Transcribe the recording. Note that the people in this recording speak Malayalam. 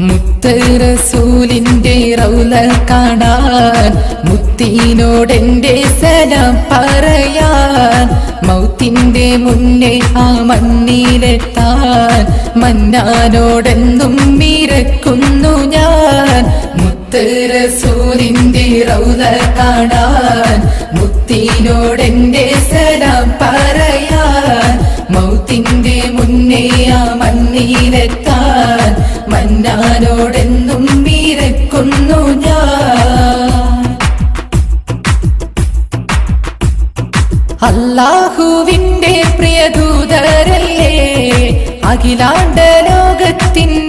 മുത്ത് റസൂലിന്റെ റൗല കാണാൻ മുത്തിനോടെന്റെ സലാം പറയാൻ മൗത്തിന്റെ മുന്നേ ആ മണ്ണിലെത്താൻ മന്നാനോടെന്നും മീരക്കുന്നു ഞാൻ. മുത്ത് റസൂലിന്റെ റൗല കാണാൻ മുത്തിനോടെന്റെ സലാം പറയാൻ മൗത്തിന്റെ മുന്നേ ആ മണ്ണിലെത്താൻ മന്നാനോടെന്നും വീരക്കുന്നു ഞാൻ. അല്ലാഹുവിന്റെ പ്രിയദൂതരല്ലേ? അഖിലാണ്ട ലോകത്തിനൂറുമല്ലേ